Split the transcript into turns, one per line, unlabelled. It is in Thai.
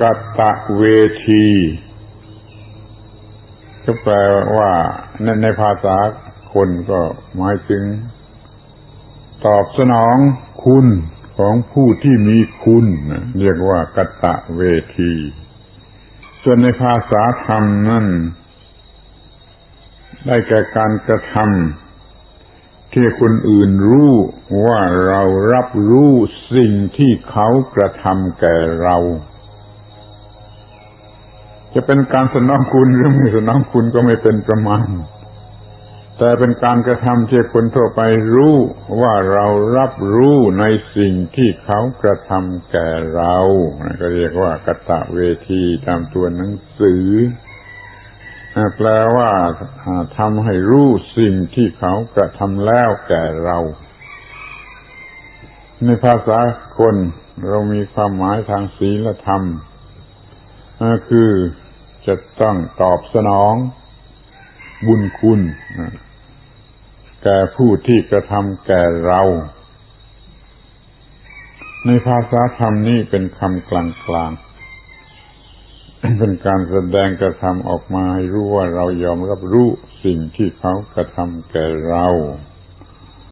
กัตตะเวที ก็แปลว่าในในภาษาคนก็หมายถึง ตอบสนองคุณของผู้ที่มีคุณ เรียกว่ากัตตะเวที ส่วนในภาษาธรรมนั่น ได้แก่การกระทำที่คนอื่นรู้ว่าเรารับรู้สิ่งที่เขากระทำแก่เรา จะเป็นการสนองคุณหรือไม่สนองคุณก็ไม่เป็นประมาณ แต่เป็นการกระทำที่คนทั่วไปรู้ว่าเรารับรู้ในสิ่งที่เขากระทำแก่เราก็เรียกว่ากตะเวทีตามตัวหนังสือแปลว่าทำให้รู้สิ่งที่เขากระทำแล้วแก่เรา ในภาษาคนเรามีความหมายทางศีลธรรม คือจะต้องตอบสนองบุญคุณแก่ผู้ที่กระทำแก่เรา ในภาษาธรรมนี้เป็นคำกลางๆเป็นการแสดงกระทำออกมาให้รู้ว่าเรายอมรับรู้สิ่งที่เขากระทำแก่เรา